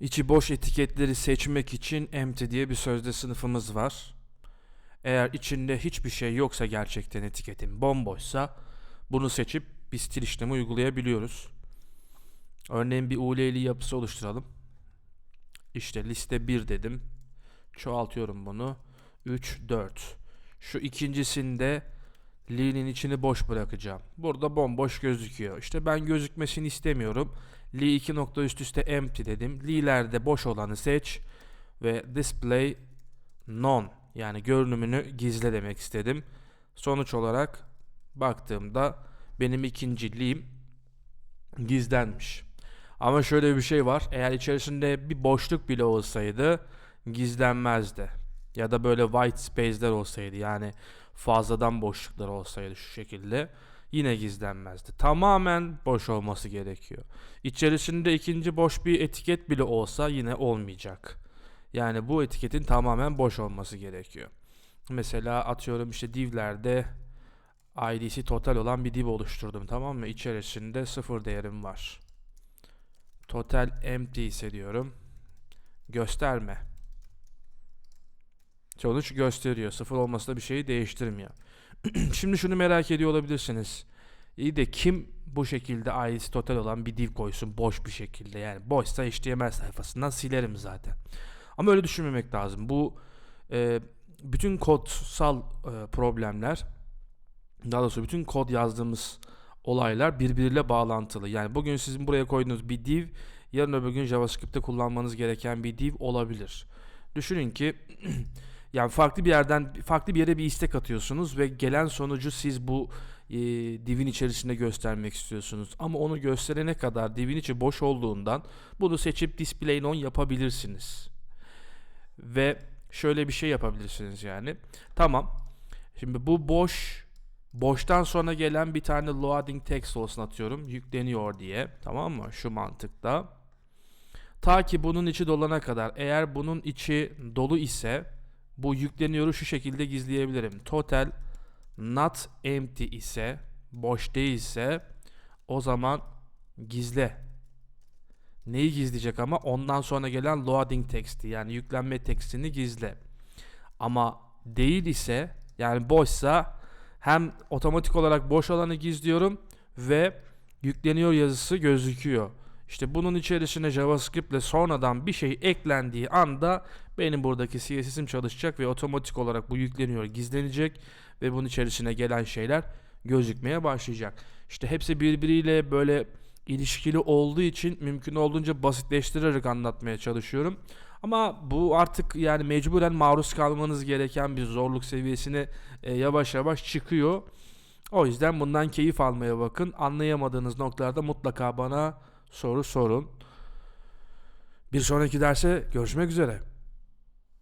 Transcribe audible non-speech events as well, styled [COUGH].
İçi boş etiketleri seçmek için empty diye bir sözde sınıfımız var. Eğer içinde hiçbir şey yoksa gerçekten etiketin bomboşsa bunu seçip bir stil işlemi uygulayabiliyoruz. Örneğin bir uleli yapısı oluşturalım. İşte liste 1 dedim. Çoğaltıyorum bunu. 3, 4. Şu ikincisinde Lee'nin içini boş bırakacağım. Burada bomboş gözüküyor. İşte ben gözükmesini istemiyorum. Lee 2 nokta üst üste empty dedim. Lee'lerde boş olanı seç ve display none yani görünümünü gizle demek istedim. Sonuç olarak baktığımda benim ikinci Lee'm gizlenmiş. Ama şöyle bir şey var. Eğer içerisinde bir boşluk bile olsaydı gizlenmezdi. Ya da böyle white space'ler olsaydı yani fazladan boşluklar olsaydı şu şekilde yine gizlenmezdi. Tamamen boş olması gerekiyor. İçerisinde ikinci boş bir etiket bile olsa yine olmayacak. Yani bu etiketin tamamen boş olması gerekiyor. Mesela atıyorum işte divlerde ID'si total olan bir div oluşturdum tamam mı? İçerisinde sıfır değerim var. Total empty ise diyorum. Gösterme. Sonuç gösteriyor. Sıfır olması da bir şeyi değiştirmiyor. [CLEARS THROAT] Şimdi şunu merak ediyor olabilirsiniz. İyi de kim bu şekilde ID'si total olan bir div koysun boş bir şekilde yani boşsa HTML sayfasından silerim zaten. Ama öyle düşünmemek lazım. Bu e, bütün kodsal e, problemler daha doğrusu bütün kod yazdığımız olaylar birbiriyle bağlantılı. Yani bugün sizin buraya koyduğunuz bir div yarın öbür gün JavaScript'te kullanmanız gereken bir div olabilir. Düşünün ki [CLEARS THROAT] yani farklı bir yerden farklı bir yere bir istek atıyorsunuz ve gelen sonucu siz bu e, divin içerisinde göstermek istiyorsunuz. Ama onu gösterene kadar divin içi boş olduğundan bunu seçip display on yapabilirsiniz. Ve şöyle bir şey yapabilirsiniz yani. Tamam. Şimdi bu boş boştan sonra gelen bir tane loading text olsun atıyorum. Yükleniyor diye. Tamam mı? Şu mantıkta. Ta ki bunun içi dolana kadar. Eğer bunun içi dolu ise bu yükleniyoru şu şekilde gizleyebilirim. Total not empty ise boş değilse o zaman gizle. Neyi gizleyecek ama? Ondan sonra gelen loading text'i yani yüklenme tekstini gizle. Ama değil ise yani boşsa hem otomatik olarak boş alanı gizliyorum ve yükleniyor yazısı gözüküyor. İşte bunun içerisine JavaScript ile sonradan bir şey eklendiği anda benim buradaki CSS'im çalışacak ve otomatik olarak bu yükleniyor, gizlenecek ve bunun içerisine gelen şeyler gözükmeye başlayacak. İşte hepsi birbiriyle böyle ilişkili olduğu için mümkün olduğunca basitleştirerek anlatmaya çalışıyorum. Ama bu artık yani mecburen maruz kalmanız gereken bir zorluk seviyesine e, yavaş yavaş çıkıyor. O yüzden bundan keyif almaya bakın. Anlayamadığınız noktalarda mutlaka bana soru sorun. Bir sonraki derse görüşmek üzere.